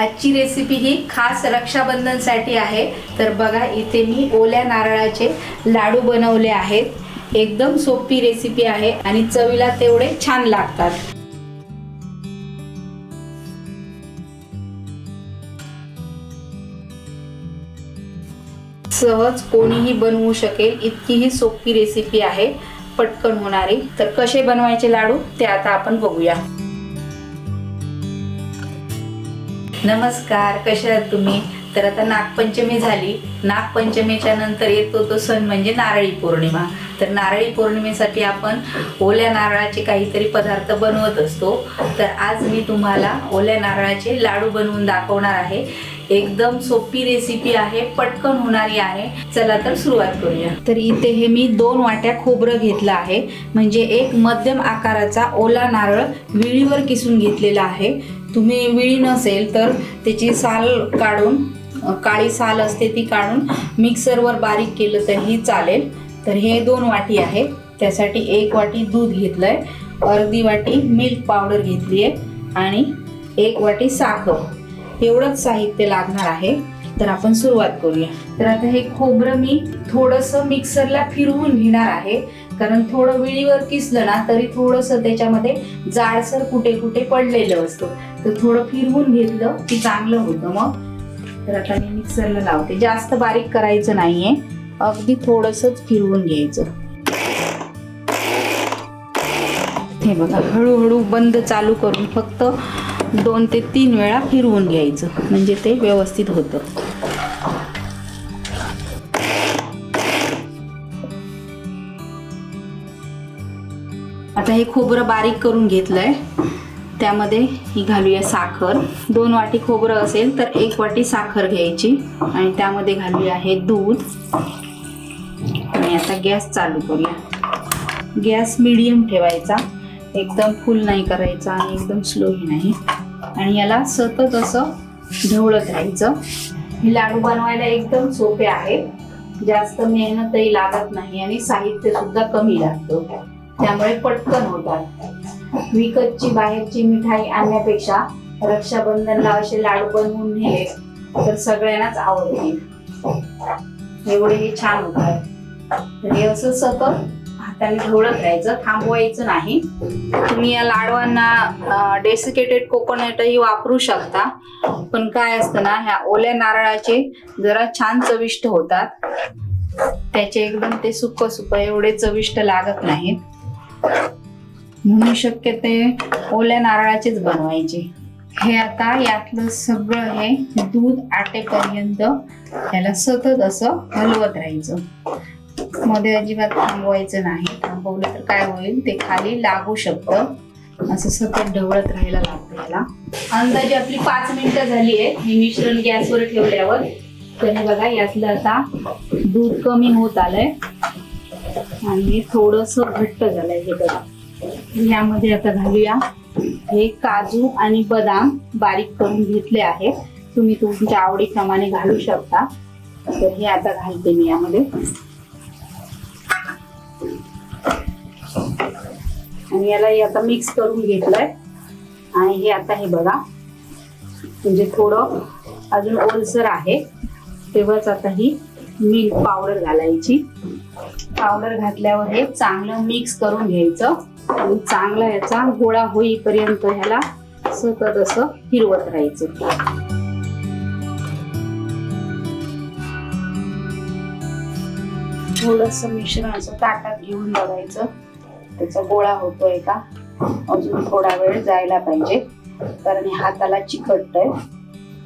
आजची रेसिपी ही खास रक्षाबंधनसाठी आहे. तर बघा इथे मी ओल्या नारळाचे लाडू बनवले आहेत. एकदम सोपी रेसिपी आहे आणि चवीला तेवढे छान लागतात. सहज कोणीही बनवू शकेल इतकी ही सोपी रेसिपी आहे. पटकन होणारी. तर कसे बनवायचे लाडू? ते आता आपण बघूया. नमस्कार कसे आहात तुम्ही? तर आता नागपंचमी झाली. नागपंचमीच्या नंतर येतो तो सण म्हणजे नारळी पौर्णिमा. तर नारळी पौर्णिमेसाठी आपण ओल्या नारळाचे काहीतरी पदार्थ बनवत असतो. तर आज मी तुम्हाला ओल्या नारळाचे लाडू बनवून दाखवणार आहे. एकदम सोपी रेसिपी आहे पटकन होणारी आहे. चला तर सुरुवात करूया. तर इथे हे मी दोन वाट्या खोबरं घेतलं आहे. म्हणजे एक मध्यम आकाराचा ओला नारळ विळीवर किसून घेतलेला आहे. तुम्ही विळी नसेल तर त्याची साल काढून काळी साल असते ती काढून मिक्सरवर बारीक केलं तरीही चालेल. तर हे दोन वाटी आहे त्यासाठी एक वाटी दूध घेतलं आहे अर्धी वाटी मिल्क पावडर घेतली आहे आणि एक वाटी साखर. एवढंच साहित्य लागणार आहे. तर आपण सुरुवात करूया. तर आता हे खोबरं मी थोडंसं मिक्सरला फिरवून घेणार आहे. कारण थोडं विळीवर किसलं ना तरी थोडंसं त्याच्यामध्ये जाडसर कुठे कुठे पडलेलं असतं. तर थोडं फिरवून घेतलं की चांगलं होतं मग. तर आता मी मिक्सरला लावते. जास्त बारीक करायचं नाहीये. अगदी थोडंसंच फिरवून घ्यायचं. हे बघा हळूहळू बंद चालू करून फक्त दोन ते तीन वेळा फिरवून घ्यायचं. म्हणजे ते व्यवस्थित होतं. हे खोबरं बारीक करून घेतलंय. त्यामध्ये ही घालूया साखर. दोन वाटी खोबरं असेल तर एक वाटी साखर घ्यायची. आणि त्यामध्ये घालूया हे दूध. आणि आता गॅस चालू करूया. गॅस मिडियम ठेवायचा. एकदम फुल नाही करायचा आणि एकदम स्लोही नाही. आणि याला सतत असं ढवळत राहायचं. हे लाडू बनवायला एकदम सोपे आहे. जास्त मेहनतही लागत नाही आणि साहित्य सुद्धा कमी लागतं. त्यामुळे पटकन होतात. विकतची बाहेरची मिठाई आणण्यापेक्षा रक्षाबंधनला असे लाडू बनवून नेले तर सगळ्यांनाच आवडतील एवढे हे छान होतात. तर हे असं सतत हाताने ढवळत राहायचं थांबवायचं नाही. तुम्ही या लाडवांना डेसिकेटेड कोकोनटही वापरू शकता. पण काय असतं ना ह्या ओल्या नारळाचे जरा छान चविष्ट होतात. त्याचे एकदम ते सुख सुख एवढे चविष्ट लागत नाहीत. म्हणून शक्य ते ओल्या नारळाचेच बनवायचे. हे आता यातलं सगळं हे दूध आटेपर्यंत त्याला सतत असं हलवत राहायचं. मध्ये अजिबात थांबवायचं नाही. थांबवलं तर काय होईल? ते खाली लागू शकतं. असं सतत ढवळत राहायला लागतं याला. अंदाजे आपली पाच मिनिटं झाली आहे हे मिश्रण गॅसवर ठेवल्यावर. तरी बघा यातलं आता दूध कमी होत आलंय. आणि थोडस घट्ट झालंय हे बघा. यामध्ये आता घालूया हे काजू आणि बदाम बारीक करून घेतले आहे तुम्ही तुमच्या आवडीप्रमाणे घालू शकता. तर हे आता घालते मी यामध्ये. आणि याला हे आता मिक्स करून घेतलंय. आणि हे आता हे बघा. म्हणजे थोडं अजून ओलसर आहे. तेव्हाच आता ही मिल्क पावडर घालायची. पावडर घातल्यावर हे चांगलं मिक्स करून घ्यायचं. आणि चांगला याचा गोळा होईपर्यंत ह्याला सतत असं हिरवत राहायचं. थोडस मिश्रण असं ताटात घेऊन बघायचं. त्याचा गोळा होतोय का? अजून थोडा वेळ जायला पाहिजे. कारण हाताला चिकटतय.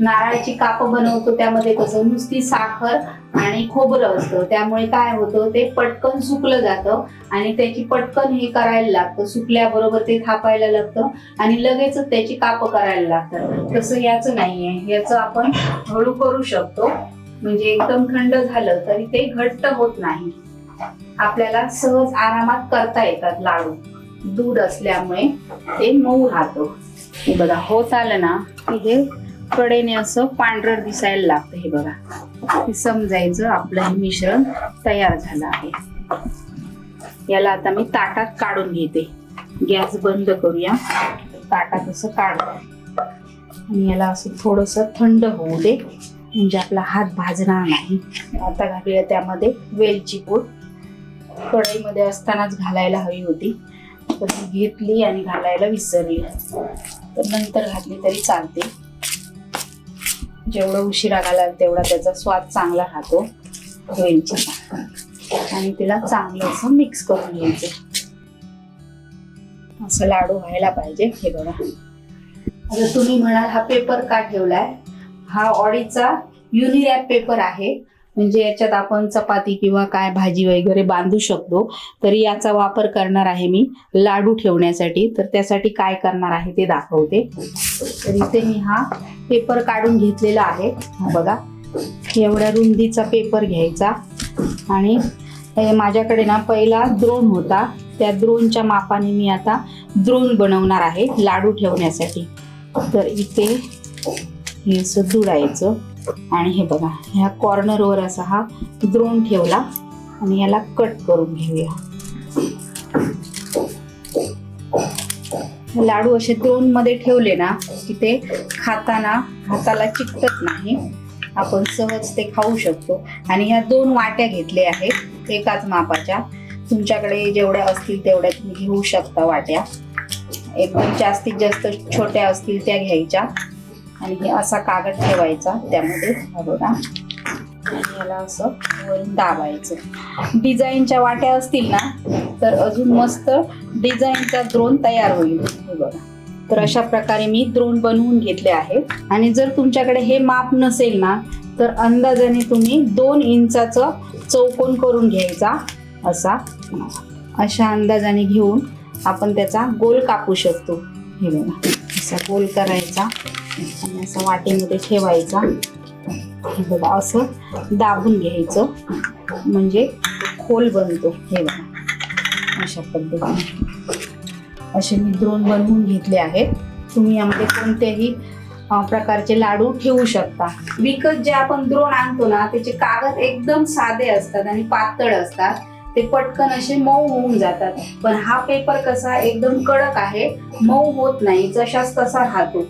नारळाची काप बनवतो त्यामध्ये कसं नुसती साखर आणि खोबरं असतं. त्यामुळे काय होतं ते पटकन सुकलं जातं आणि त्याची पटकन हे करायला लागतं. सुकल्याबरोबर ते थापायला लागतं आणि लगेचच त्याची काप करायला लागतात. तसं याचं नाहीये. याचं आपण हळू करू शकतो. म्हणजे एकदम थंड झालं तरी ते घट्ट होत नाही. आपल्याला सहज आरामात करता येतात लाडू. दूध असल्यामुळे ते मऊ राहतं. बघा होत आलं ना? की हे कडेने असं पांढरं दिसायला लागतं हे बघा. समजायचं आपलं हे मिश्रण तयार झालं आहे. याला आता मी ताटात काढून घेते. गॅस बंद करूया. ताटात असं काढू आणि याला असं थोडस थंड होऊ दे. म्हणजे आपला हात भाजणार नाही. आता घालूया त्यामध्ये वेलची पूड. कढईमध्ये असतानाच घालायला हवी होती. तर घेतली आणि घालायला विसरली. तर नंतर घातली तरी चालते. जेवढं उशिरा घालाल तेवढा त्याचा स्वाद चांगला राहतो. वेलचीचा आणि तिला चांगलं असं मिक्स करून घ्यायचं. असं लाडू व्हायला पाहिजे हे बघा. आता तुम्ही म्हणाल हा पेपर का ठेवलाय? हा ऑडीचा युनिरॅप पेपर आहे. म्हणजे याच्यात आपण चपाती किंवा काय भाजी वगैरे बांधू शकतो. तरी याचा वापर करणार आहे मी लाडू ठेवण्यासाठी. तर त्यासाठी काय करणार आहे ते दाखवते. तर इथे मी हा पेपर काढून घेतलेला आहे. बघा. एवढ्या रुंदीचा पेपर घ्यायचा. आणि माझ्याकडे ना पहिला द्रोण होता. त्या द्रोणच्या मापाने मी आता द्रोण बनवणार आहे लाडू ठेवण्यासाठी. तर इथे हे असं दुडायचं. आणि हे बघा ह्या कॉर्नरवर असा हा द्रोण ठेवला आणि याला कट करून घेऊया. लाडू असे द्रोणमध्ये ठेवले ना की ते खाताना हाताला चिकटत नाही. आपण सहज ते खाऊ शकतो. आणि ह्या दोन वाट्या घेतल्या आहेत एकाच मापाच्या. तुमच्याकडे जेवढ्या असतील तेवढ्या तुम्ही घेऊ शकता वाट्या. एकदम जास्तीत जास्त छोट्या असतील त्या घ्यायच्या. आणि हे असा कागद ठेवायचा त्यामध्ये हा बघा. आणि याला असं वरून दाबायचं. डिझाईनच्या वाट्या असतील ना तर अजून मस्त डिझाईनचा द्रोण तयार होईल. हे बघा. तर अशा प्रकारे मी द्रोण बनवून घेतले आहेत आणि जर तुमच्याकडे हे माप नसेल ना तर अंदाजाने तुम्ही दोन इंचाचं चौकोन करून घ्यायचा असा. अशा अंदाजाने घेऊन आपण त्याचा गोल कापू शकतो. हे बघा. असा गोल करायचा. आणि असं वाटीमध्ये ठेवायचा. हे बघा असं दाबून घ्यायचं. म्हणजे खोल बनतो हे बघा. अशा पद्धतीने. असे मी द्रोण बनवून घेतले आहेत. तुम्ही यामध्ये कोणत्याही प्रकारचे लाडू ठेवू शकता. विकत जे आपण द्रोण आणतो ना त्याचे कागद एकदम साधे असतात आणि पातळ असतात. ते पटकन असे मऊ होऊन जातात. पण हा पेपर कसा एकदम कडक आहे मऊ होत नाही जशाच तसा राहतो.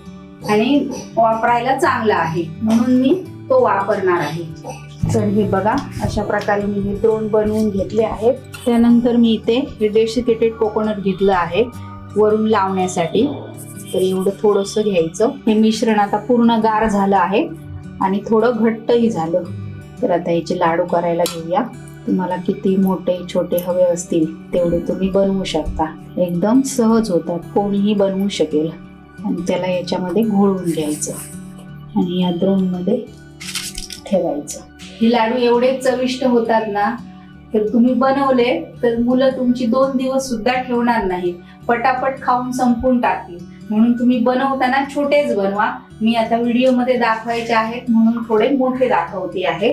आणि वापरायला चांगला आहे. म्हणून मी तो वापरणार आहे. तर हे बघा अशा प्रकारे मी हे द्रोण बनवून घेतले आहेत. त्यानंतर मी इथे हे डेसिकेटेड कोकोनट घेतलं आहे वरून लावण्यासाठी. तर एवढं थोडंसं घ्यायचं. हे मिश्रण आता पूर्ण गार झालं आहे आणि थोडं घट्टही झालं. तर आता याचे लाडू करायला घेऊया. तुम्हाला किती मोठे छोटे हवे असतील तेवढे तुम्ही बनवू शकता. एकदम सहज होतात. कोणीही बनवू शकेल. आणि त्याला याच्यामध्ये घोळून घ्यायचं आणि या द्रोणमध्ये ठेवायचं. हे लाडू एवढे चविष्ट होतात ना तर तुम्ही बनवले तर मुलं तुमची दोन दिवस सुद्धा ठेवणार नाही. पटापट खाऊन संपून टाकतील. म्हणून तुम्ही बनवताना छोटेच बनवा. मी आता व्हिडिओमध्ये दाखवायचे आहेत म्हणून थोडे मोठे दाखवते आहे.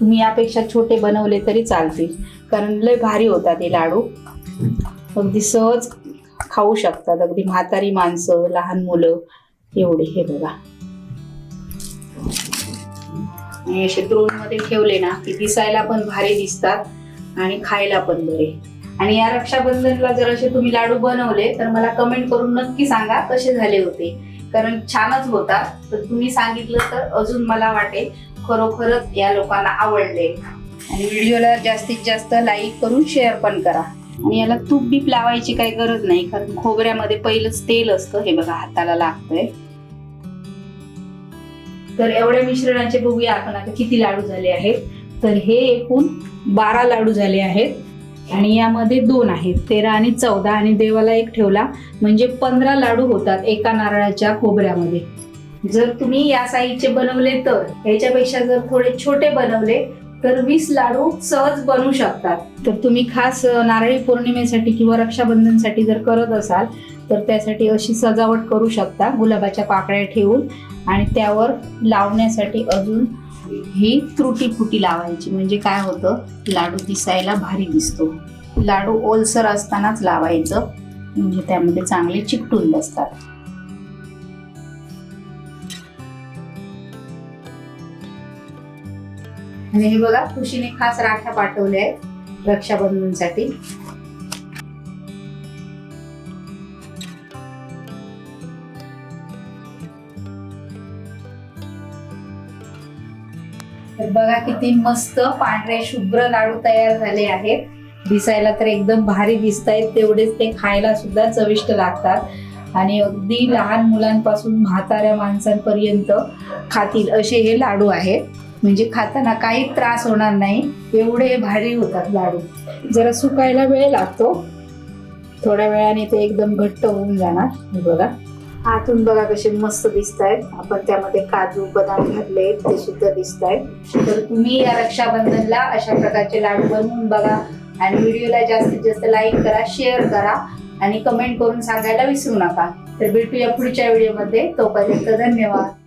तुम्ही यापेक्षा छोटे बनवले तरी चालतील कारण लय भारी होतात हे लाडू. अगदी सहज खाऊ शकतात. अगदी म्हातारी माणसं लहान मुलं एवढे हे बघा. असे द्रोणमध्ये ठेवले ना की दिसायला पण भारी दिसतात आणि खायला पण बरे. आणि या रक्षाबंधनला जर असे तुम्ही लाडू बनवले तर मला कमेंट करून नक्की सांगा कसे झाले होते. कारण छानच होता. तर तुम्ही सांगितलं तर अजून मला वाटेल. खरोखरच या लोकांना आवडले. आणि व्हिडिओला जास्तीत जास्त लाईक करून शेअर पण करा. आणि याला तूप बीप लावायची काही गरज नाही कारण खोबऱ्यामध्ये पहिलंच तेल असतं. हे बघा हाताला लागतंय. तर एवढ्या मिश्रणाचे बघूया आपण आता किती लाडू झाले आहेत. तर हे एकूण बारा लाडू झाले आहेत. आणि यामध्ये दोन आहेत तेरा आणि चौदा. आणि देवाला एक ठेवला म्हणजे पंधरा लाडू होतात एका नारळाच्या खोबऱ्यामध्ये. जर तुम्ही या साईजचे बनवले तर याच्यापेक्षा जर थोडे छोटे बनवले तर वीस लाडू सहज बनवू शकतात. तर तुम्ही खास नारळी पौर्णिमेसाठी किंवा रक्षाबंधनसाठी जर करत असाल तर त्यासाठी अशी सजावट करू शकता. गुलाबाच्या पाकळ्या ठेवून आणि त्यावर लावण्यासाठी अजून ही त्रुटी फुटी लावायची. म्हणजे काय होतं? लाडू दिसायला भारी दिसतो. लाडू ओलसर असतानाच लावायचं. म्हणजे त्यामध्ये चांगले चिकटून बसतात. आणि हे बघा खुशीने खास राख्या पाठवल्या आहेत रक्षाबंधनसाठी. तर बघा किती मस्त पांढरे शुभ्र लाडू तयार झाले आहेत. दिसायला तर एकदम भारी दिसत आहेत तेवढेच ते खायला सुद्धा चविष्ट लागतात. आणि अगदी लहान मुलांपासून म्हाताऱ्या माणसांपर्यंत खातील असे हे लाडू आहेत. म्हणजे खाताना काही त्रास होणार नाही. एवढे भारी होतात लाडू. जरा सुकायला वेळ लागतो. थोड्या वेळाने ते एकदम घट्ट होऊन जाणार. बघा. आतून बघा कसे मस्त दिसत आहेत आपण त्यामध्ये काजू बदाम घातले ते सुद्धा दिसत आहेत तर तुम्ही या रक्षाबंधनला अशा प्रकारचे लाडू बनवून बघा. आणि व्हिडिओला जास्तीत जास्त लाईक करा शेअर करा. आणि कमेंट करून सांगायला विसरू नका. तर भेटूया पुढच्या व्हिडिओमध्ये. तोपर्यंत धन्यवाद.